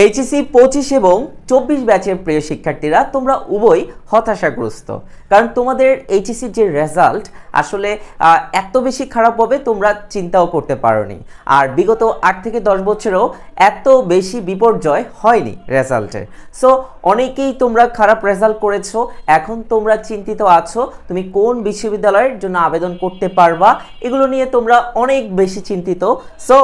HSC পঁচিশ এবং চব্বিশ ব্যাচের প্রিয় শিক্ষার্থীরা তোমরা উভয় হতাশাগ্রস্ত। কারণ তোমাদের এইচএসির যে রেজাল্ট আসলে এত বেশি খারাপ হবে তোমরা চিন্তাও করতে পারোনি। আর বিগত আট থেকে দশ বছরেও এত বেশি বিপর্যয় হয়নি রেজাল্টের সো অনেকেই তোমরা খারাপ রেজাল্ট করেছ, এখন তোমরা চিন্তিত আছো, তুমি কোন বিশ্ববিদ্যালয়ের জন্য আবেদন করতে পারবা, এগুলো নিয়ে তোমরা অনেক বেশি চিন্তিত। সো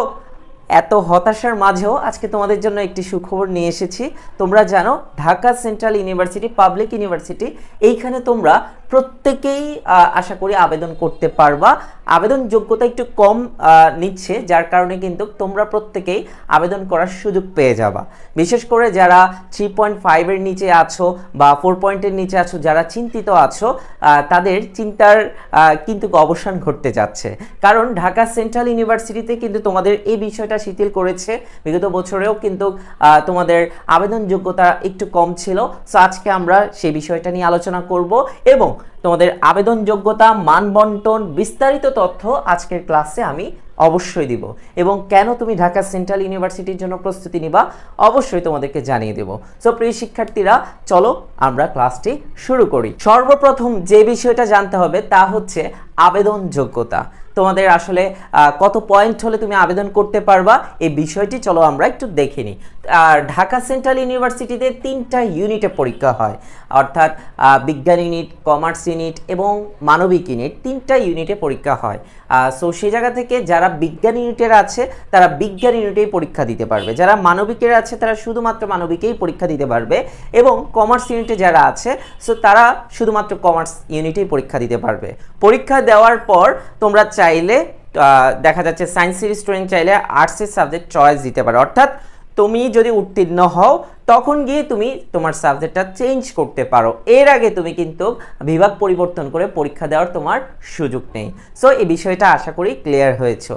এত হতাশার মাঝেও আজকে তোমাদের জন্য একটি সুখবর নিয়ে এসেছি। তোমরা জানো, Dhaka central university, public university, এইখানে তোমরা প্রত্যেকেই আশা করি আবেদন করতে পারবা। আবেদন যোগ্যতা একটু কম নিচ্ছে, যার কারণে কিন্তু তোমরা প্রত্যেকেই আবেদন করার সুযোগ পেয়ে যাবা। বিশেষ করে যারা থ্রি পয়েন্ট ফাইভের নিচে আছো বা ফোর পয়েন্টের নিচে আছো, যারা চিন্তিত আছো তাদের চিন্তার কিন্তু অবসান ঘটতে যাচ্ছে। কারণ ঢাকা সেন্ট্রাল ইউনিভার্সিটিতে কিন্তু তোমাদের এই বিষয়টা শিথিল করেছে। বিগত বছরেও কিন্তু তোমাদের আবেদন যোগ্যতা একটু কম ছিল। সো আজকে আমরা সেই বিষয়টা নিয়ে আলোচনা করব এবং তোমাদের আবেদন যোগ্যতা মানবন্টন, বিস্তারিত তথ্য আজকের ক্লাসে আমি অবশ্যই দিব। এবং কেন তুমি ঢাকা সেন্ট্রাল ইউনিভার্সিটির জন্য প্রস্তুতি নিবা, অবশ্যই তোমাদেরকে জানিয়ে দেব। সো প্রিয় শিক্ষার্থীরা, চলো আমরা ক্লাসটি শুরু করি। সর্বপ্রথম যে বিষয়টা জানতে হবে তা হচ্ছে আবেদন যোগ্যতা তোমাদের আসলে কত পয়েন্ট হলে তুমি আবেদন করতে পারবা, এই বিষয়টি চলো আমরা একটু দেখে নিই। আর ঢাকা সেন্ট্রাল ইউনিভার্সিটিতে তিনটা ইউনিটে পরীক্ষা হয়। অর্থাৎ বিজ্ঞান ইউনিট, কমার্স ইউনিট এবং মানবিক ইউনিট তিনটা ইউনিটে পরীক্ষা হয়। সো সেই জায়গা থেকে যারা বিজ্ঞান ইউনিটের আছে, তারা বিজ্ঞান ইউনিটেই পরীক্ষা দিতে পারবে। যারা মানবিকের আছে, তারা শুধুমাত্র মানবিকেই পরীক্ষা দিতে পারবে এবং কমার্স ইউনিটে যারা আছে সো তারা শুধুমাত্র কমার্স ইউনিটেই পরীক্ষা দিতে পারবে। পরীক্ষা দেওয়ার পর তোমরা চাইলে দেখা যাচ্ছে সায়েন্স সিরিজ স্টুডেন্ট চাইলে আর্টসের সাবজেক্ট চয়েস দিতে পারো। অর্থাৎ তুমি যদি উত্তীর্ণ হও, তখন গিয়ে তুমি তোমার সাবজেক্টটা চেঞ্জ করতে পারো। এর আগে তুমি কিন্তু বিভাগ পরিবর্তন করে পরীক্ষা দেওয়ার তোমার সুযোগ নেই। সো এই বিষয়টা আশা করি ক্লিয়ার হয়েছে।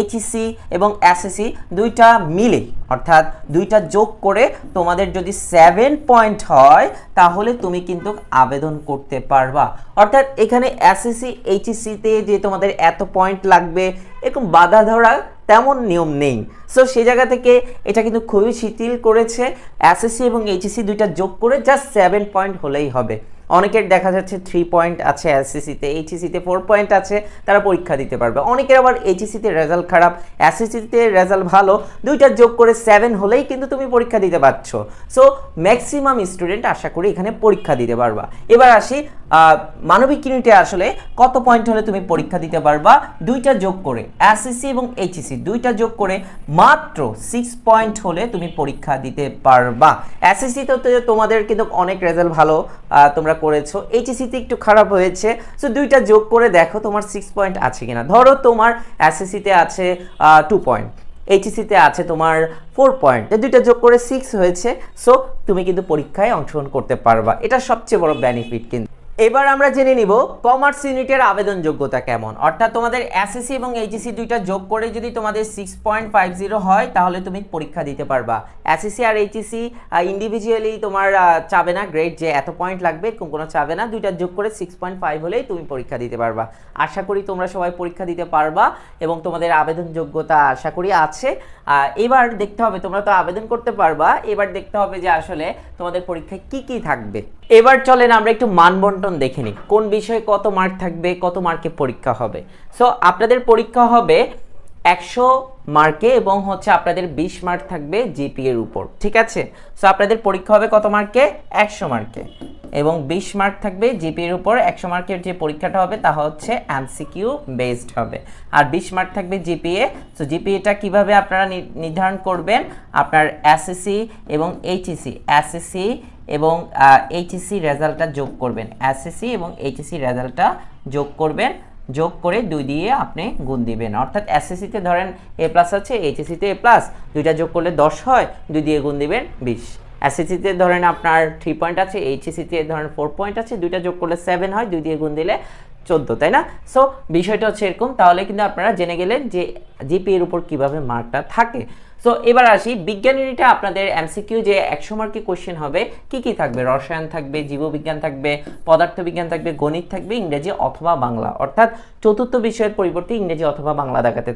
এইচএসি এবং এসএসসি দুইটা মিলে অর্থাৎ দুইটা যোগ করে তোমাদের যদি সেভেন পয়েন্ট হয়, তাহলে তুমি কিন্তু আবেদন করতে পারবা। অর্থাৎ এখানে এসএসসি এইচএসসিতে যে তোমাদের এত পয়েন্ট লাগবে, এরকম বাধা ধরা তেমন নিয়ম নেই। সো সেই জায়গা থেকে এটা কিন্তু খুবই শিথিল করেছে এসএসসি এবং এইচএসসি দুইটা যোগ করে জাস্ট সেভেন পয়েন্ট হলেই হবে। অনেকের দেখা যাচ্ছে থ্রি পয়েন্ট আছে এসএসসিতে এইচএসিতে ফোর পয়েন্ট আছে, তারা পরীক্ষা দিতে পারবে। অনেকের আবার এইচএসিতে রেজাল্ট খারাপ এসএসসিতে রেজাল্ট ভালো, দুইটা যোগ করে সেভেন হলেই কিন্তু তুমি পরীক্ষা দিতে পারছ। সো ম্যাক্সিমাম স্টুডেন্ট আশা করি এখানে পরীক্ষা দিতে পারবা। এবার আসি মানবিক ইউনিটে আসলে কত পয়েন্ট হলে তুমি পরীক্ষা দিতে পারবা? দুইটা যোগ করে এসএসসি এবং এইচএসসি দুইটা যোগ করে মাত্র সিক্স পয়েন্ট হলে তুমি পরীক্ষা দিতে পারবা। এসএসসি তো তো তোমাদের কিন্তু অনেক রেজাল্ট ভালো তোমরা করেছ। এইচএসসিতে একটু খারাপ হয়েছে। সো দুইটা যোগ করে দেখো তোমার সিক্স পয়েন্ট আছে কিনা। ধরো তোমার এসএসসিতে আছে টু পয়েন্ট এইচএসিতে আছে তোমার ফোর পয়েন্ট দুইটা যোগ করে সিক্স হয়েছে। সো তুমি কিন্তু পরীক্ষায় অংশগ্রহণ করতে পারবা। এটা সবচেয়ে বড় বেনিফিট কিন্তু। এবার আমরা জেনে নিব কমার্স ইউনিটের আবেদন যোগ্যতা কেমন? অর্থাৎ তোমাদের এসএসসি এবং এইচএসসি দুইটা যোগ করে যদি তোমাদের সিক্স পয়েন্ট ফাইভ জিরো হয়, তাহলে তুমি পরীক্ষা দিতে পারবা। এসএসসি আর এইচএসসি ইন্ডিভিজুয়ালি তোমার চাবে না গ্রেড যে এত পয়েন্ট লাগবে এরকম কোনো চাবে না। দুইটা যোগ করে সিক্স পয়েন্ট ফাইভ হলেই তুমি পরীক্ষা দিতে পারবা। আশা করি তোমরা সবাই পরীক্ষা দিতে পারবা এবং তোমাদের আবেদন যোগ্যতা আশা করি আছে। এবার দেখতে হবে, তোমরা তো আবেদন করতে পারবা। এবার দেখতে হবে যে আসলে তোমাদের পরীক্ষায় কি কি থাকবে। এবার চলেন আমরা একটু মানবন্টন দেখে নিই। কোন বিষয়ে কত মার্ক থাকবে, কত মার্কে পরীক্ষা হবে? সো আপনাদের পরীক্ষা হবে একশো মার্কে এবং হচ্ছে আপনাদের বিশ মার্ক থাকবে জিপি এর উপর। ঠিক আছে? সো আপনাদের পরীক্ষা হবে কত মার্কে একশো মার্কে এবং বিশ মার্ক থাকবে জিপির উপর। একশো মার্কের যে পরীক্ষাটা হবে তা হচ্ছে এমসিকিউ বেসড হবে। আর বিশ মার্ক থাকবে জিপিএ। সো জিপিএটা কীভাবে আপনারা নির্ধারণ করবেন? আপনার এসএসসি এবং এইচএসসি এসএসসি এবং এইচএসসি রেজাল্টটা যোগ করবেন। এসএসসি এবং এইচএসসি রেজাল্টটা যোগ করবেন। যোগ করে দুই দিয়ে আপনি গুণ দিবেন। অর্থাৎ এসএসসিতে ধরেন এ প্লাস আছে এইচএসসিতে এ প্লাস দুইটা যোগ করলে দশ হয়, দুই দিয়ে গুণ দিবেন বিশ। এসএসসিতে ধরেন আপনার থ্রি পয়েন্ট আছে এইচএসসিতে ধরেন ফোর পয়েন্ট আছে, দুইটা যোগ করলে সেভেন হয়, দুই দিয়ে গুণ দিলে চোদ্দ, তাই না? সো বিষয়টা হচ্ছে এরকম। তাহলে কিন্তু আপনারা জেনে গেলেন যে জিপি এর উপর কীভাবে মার্কটা থাকে। সো এবার আসি। বিজ্ঞান ইউনিটে আপনাদের এমসিকিউ যে একশো মার্কের কোশ্চেন হবে, কি কি থাকবে? রসায়ন থাকবে, জীববিজ্ঞান থাকবে, পদার্থবিজ্ঞান থাকবে, গণিত থাকবে, ইংরেজি অথবা বাংলা। অর্থাৎ চতুর্থ বিষয়ের পরিবর্তে ইংরেজি অথবা বাংলা দেখাতে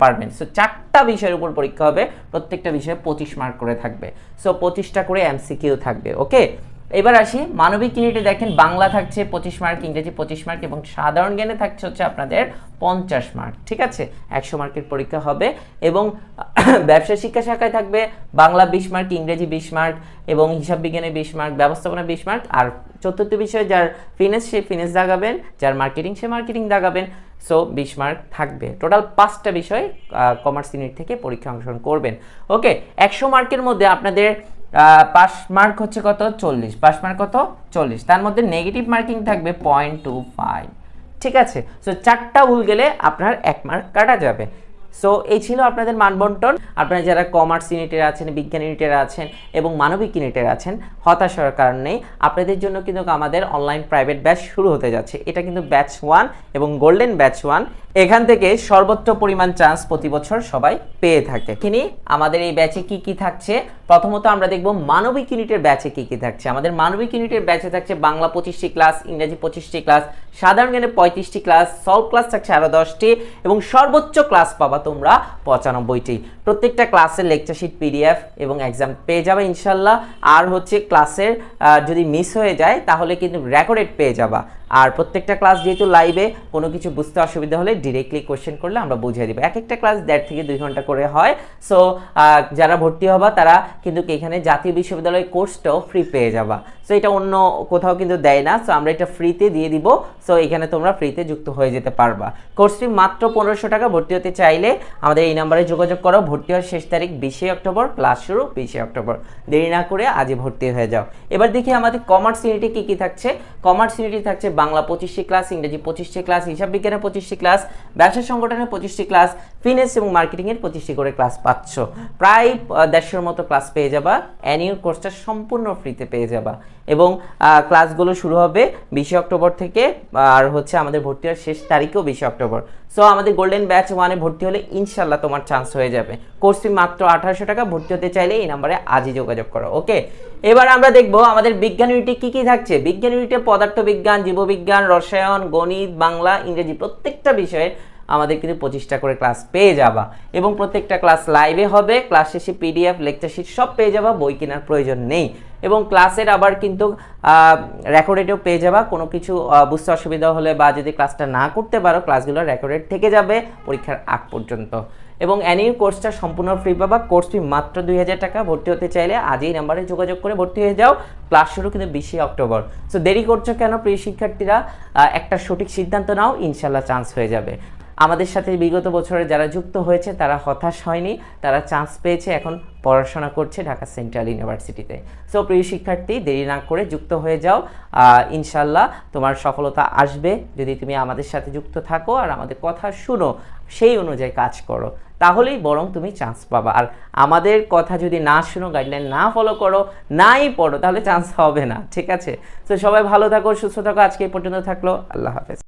পারবেন। সো চারটা বিষয়ের উপর পরীক্ষা হবে, প্রত্যেকটা বিষয়ে পঁচিশ মার্ক করে থাকবে। সো পঁচিশটা করে এমসিকিউ থাকবে ওকে এবার আসি, মানবিক ইউনিটে দেখেন বাংলা থাকছে পঁচিশ মার্ক, ইংরেজি পঁচিশ মার্ক এবং সাধারণ জ্ঞানে থাকছে হচ্ছে আপনাদের পঞ্চাশ মার্ক, ঠিক আছে? একশো মার্কের পরীক্ষা হবে এবং ব্যবসা শিক্ষা শাখায় থাকবে বাংলা বিশ মার্ক, ইংরেজি বিশ মার্ক এবং হিসাব বিজ্ঞানে বিশ মার্ক, ব্যবস্থাপনা বিশ মার্ক আর চতুর্থ বিষয়ে যার ফিনেন্স সে ফিনেন্স দাগাবেন, যার মার্কেটিং সে মার্কেটিং দাগাবেন সো বিশ মার্ক থাকবে। টোটাল পাঁচটা বিষয় কমার্স ইউনিট থেকে পরীক্ষা অংশগ্রহণ করবেন। ওকে একশো মার্কের মধ্যে আপনাদের পাস মার্ক হচ্ছে কত? চল্লিশ। পাস মার্ক কত? চল্লিশ। তার মধ্যে নেগেটিভ মার্কিং থাকবে পয়েন্ট টু ফাইভ ঠিক আছে? সো চারটা ভুল গেলে আপনার এক মার্ক কাটা যাবে। সো এই ছিল আপনাদের মানবন্টন। আপনারা যারা কমার্স ইউনিটের আছেন, বিজ্ঞান ইউনিটের আছেন এবং মানবিক ইউনিটের আছেন হতাশ হওয়ার কারণ নেই। আপনাদের জন্য কিন্তু আমাদের অনলাইন প্রাইভেট ব্যাচ শুরু হতে যাচ্ছে। এটা কিন্তু ব্যাচ ওয়ান এবং গোল্ডেন ব্যাচ ওয়ান এখান থেকে সর্বোচ্চ পরিমাণ চান্স প্রতি বছর সবাই পেয়ে থাকে। তিনি আমাদের এই ব্যাচে কি কি থাকছে? প্রথমত আমরা দেখব মানবিক ইউনিটের ব্যাচে কি কি থাকছে। আমাদের মানবিক ইউনিটের ব্যাচে থাকছে বাংলা পঁচিশটি ক্লাস, ইংরেজি পঁচিশটি ক্লাস, সাধারণ জ্ঞানে পঁয়ত্রিশটি ক্লাস, সলভ ক্লাস থাকছে আরও দশটি, এবং সর্বোচ্চ ক্লাস পাবা তোমরা পঁচানব্বইটি। প্রত্যেকটা ক্লাসের লেকচার শিট, পিডিএফ এবং এক্সাম পেয়ে যাবে ইনশাল্লাহ। আর হচ্ছে ক্লাসের যদি মিস হয়ে যায়, তাহলে কিন্তু রেকর্ডেড পেয়ে যাবা। আর প্রত্যেকটা ক্লাস যেহেতু লাইভে, কোনো কিছু বুঝতে অসুবিধা হলে ডিরেক্টলি কোশ্চেন করলে আমরা বুঝিয়ে দিব। এক একটা ক্লাস দেড় থেকে দুই ঘণ্টা করে হয়। সো যারা ভর্তি হবা, তারা কিন্তু এখানে জাতীয় বিশ্ববিদ্যালয় কোর্সটাও ফ্রি পেয়ে যাবা। সো এটা অন্য কোথাও কিন্তু দেয় না। সো আমরা এটা ফ্রিতে দিয়ে দিব। সো এখানে তোমরা ফ্রিতে যুক্ত হয়ে যেতে পারবা। কোর্স ফি মাত্র পনেরোশো টাকা। ভর্তি হতে চাইলে আমাদের এই নাম্বারে যোগাযোগ করো। ভর্তি হওয়ার শেষ তারিখ বিশে অক্টোবর ক্লাস শুরু বিশে অক্টোবর। দেরি না করে আজই ভর্তি হয়ে যাও। এবার দেখি আমাদের কমার্স ইউনিটে কি কি থাকছে। কমার্স ইউনিটে থাকছে বাংলা পঁচিশটি ক্লাস ইংরেজি পঁচিশটি ক্লাস হিসাব বিজ্ঞানের পঁচিশটি ক্লাস ব্যবসা সংগঠনের পঁচিশটি ক্লাস ফিনেন্স এবং মার্কেটিংয়ের পঁচিশটি করে ক্লাস পাচ্ছ। প্রায় দেড়শোর মতো ক্লাস পেয়ে যাবা। অ্যানিউর কোর্সটা সম্পূর্ণ ফ্রিতে পেয়ে যাবা। এবং ক্লাসগুলো শুরু হবে বিশে অক্টোবর থেকে, আর হচ্ছে আমাদের ভর্তি হওয়ার শেষ তারিখও বিশে অক্টোবর। সো আমাদের গোল্ডেন ব্যাচ ওয়ানে ভর্তি হলে ইনশাল্লাহ তোমার চান্স হয়ে যাবে। কোর্স ফি মাত্র আঠারোশো টাকা, ভর্তি হতে চাইলে এই নাম্বারে আজই যোগাযোগ করো ওকে এবার আমরা দেখব আমাদের বিজ্ঞান ইউনিটে কি কি থাকছে। বিজ্ঞান ইউনিটে পদার্থবিজ্ঞান, জীববিজ্ঞান, রসায়ন, গণিত, বাংলা, ইংরেজি প্রত্যেকটা বিষয়ের আমাদের কিন্তু পঁচিশটা করে ক্লাস পেয়ে যাবা। এবং প্রত্যেকটা ক্লাস লাইভে হবে ক্লাস শেষে পিডিএফ লেকচার শিট সব পেয়ে যাবা, বই কেনার প্রয়োজন নেই। এবং ক্লাসের আবার কিন্তু রেকর্ডেডও পেয়ে যাবা। কোনো কিছু বুঝতে অসুবিধা হলে বা যদি ক্লাসটা না করতে পারো ক্লাসগুলো রেকর্ডেড থেকে যাবে পরীক্ষার আগ পর্যন্ত। এবং অ্যানির কোর্সটা সম্পূর্ণ ফ্রি পাবা। কোর্স ফি মাত্র দুই হাজার টাকা। ভর্তি হতে চাইলে আজই নাম্বারে যোগাযোগ করে ভর্তি হয়ে যাও। ক্লাস শুরু কিন্তু বিশে অক্টোবর। সো দেরি করছ কেন, প্রিয় শিক্ষার্থীরা? একটা সঠিক সিদ্ধান্ত নাও ইনশাল্লাহ চান্স হয়ে যাবে। আমাদের সাথে বিগত বছরে যারা যুক্ত হয়েছে, তারা হতাশ হয়নি, তারা চান্স পেয়েছে, এখন পড়াশোনা করছে ঢাকা সেন্ট্রাল ইউনিভার্সিটিতে। সো প্রিয় শিক্ষার্থী, দেরি না করে যুক্ত হয়ে যাও। ইনশাল্লাহ তোমার সফলতা আসবে যদি তুমি আমাদের সাথে যুক্ত থাকো আর আমাদের কথা শুনো, সেই অনুযায়ী কাজ করো। তাহলেই বরং তুমি চান্স পাবা। আর আমাদের কথা যদি না শুনো গাইডলাইন না ফলো করো, নাই পড়ো, তাহলে চান্স হবে না। ঠিক আছে? তো সবাই ভালো থাকো, সুস্থ থাকো। আজকে পর্যন্ত থাকল। আল্লাহ হাফেজ।